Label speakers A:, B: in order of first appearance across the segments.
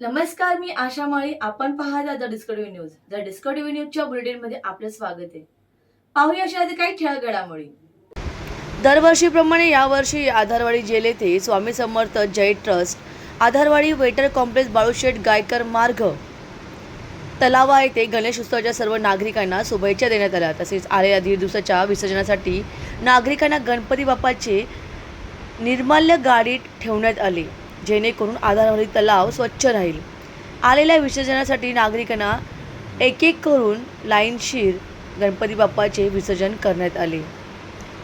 A: नमस्कार मी आशा माळी. आपण पाहता the Discovery news. The Discovery न्यूजच्या बुलेटिनमध्ये आपलं स्वागत आहे. पाहूया अशा आधी काही ठळक घडामोडी दरवर्षीप्रमाणे यावर्षी आधारवाडी जेल येथे स्वामी समर्थ जय ट्रस्ट आधारवाडी वेटर कॉम्प्लेक्स बाळूशेठ गायकर मार्ग तलावा येथे गणेश उत्सवाच्या सर्व नागरिकांना शुभेच्छा देण्यात आल्या. तसेच आलेल्या दीड दिवसाच्या विसर्जनासाठी नागरिकांना गणपती बाप्पाचे निर्माल्य गाडीत ठेवण्यात आले. जेणेकरून आधारवाडी तलाव स्वच्छ राहील. आलेल्या विसर्जनासाठी नागरिकांना एक एक करून लाईनशीर गणपती बाप्पाचे विसर्जन करण्यात आले.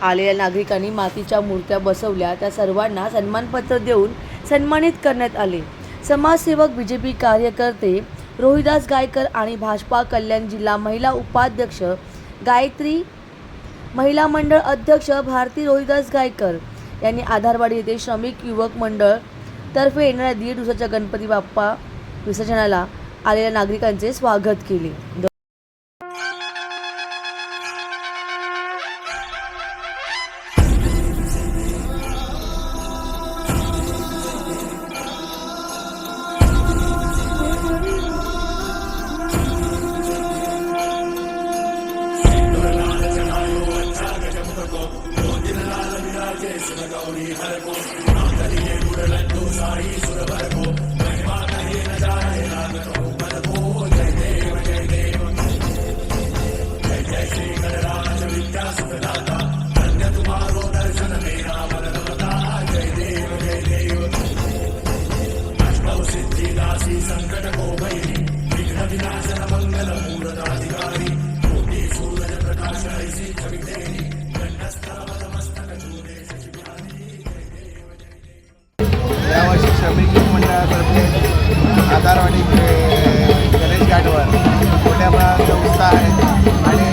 A: आलेल्या नागरिकांनी मातीच्या मूर्त्या बसवल्या त्या सर्वांना सन्मानपत्र देऊन सन्मानित करण्यात आले. समाजसेवक बी जे पी कार्यकर्ते रोहिदास गायकर आणि भाजपा कल्याण जिल्हा महिला उपाध्यक्ष गायत्री महिला मंडळ अध्यक्ष भारती रोहिदास गायकर यांनी आधारवाडी येथे श्रमिक युवक मंडळ तर्फे येणाऱ्या दीड दिवसाच्या गणपती बाप्पा विसर्जनाला आलेल्या नागरिकांचे स्वागत केले. द-
B: यावर्षी श्रमिक मंडळातर्फे आधारवाडी गणेश घाटवर मोठ्या प्रमाणात उत्साह आहे. आणि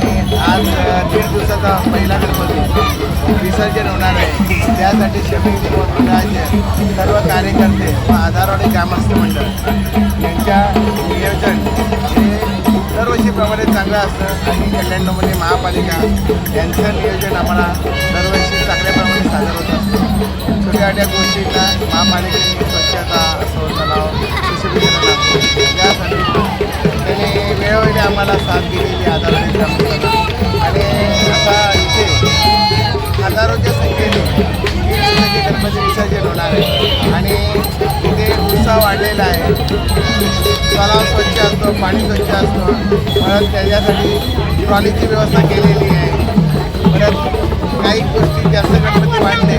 B: आज दीड दिवसाचा पहिला गणपती विसर्जन होणार आहे. त्यासाठी श्रमिक मंडळाचे सर्व कार्यकर्ते व आधारवाडी ग्रामस्थ मंडळ यांच्या नियोजन हे दरवर्षीप्रमाणे चांगलं असतं. आणि कल्याणमध्ये महापालिका यांचं नियोजन आम्हाला त्या गोष्टीचा छोट्या गोष्टींना स्वच्छता असो तलाव असो यासाठी त्याने वेळोवेळी आम्हाला साथ दिलेली आधारवाडी आणि आता इथे हजारोच्या संख्येने गणपती विसर्जन होणार आहे. आणि इथे उत्साह वाढलेला आहे. तलाव स्वच्छ असतो पाणी स्वच्छ असतो. परत त्याच्यासाठी ट्रॉलीची व्यवस्था केलेली आहे. परत काही गोष्टी जास्त गणपती वाढले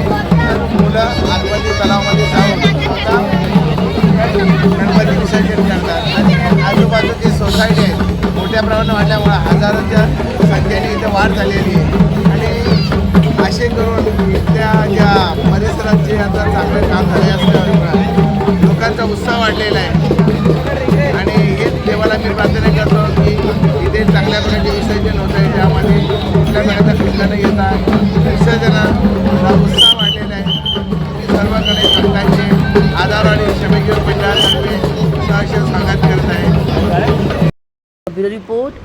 B: हजारोच्या संख्येने इथं वाढ झालेली आहे. आणि असे करून इथल्या ज्या परिसरात जे आता चांगलं काम झाले असतं लोकांचा उत्साह वाढलेला आहे. आणि हेच देवाला मी प्रार्थना करतो की इथे चांगल्या प्रकारचे विसर्जन होत आहे त्यामध्ये कुठल्या प्रकारचा खंड न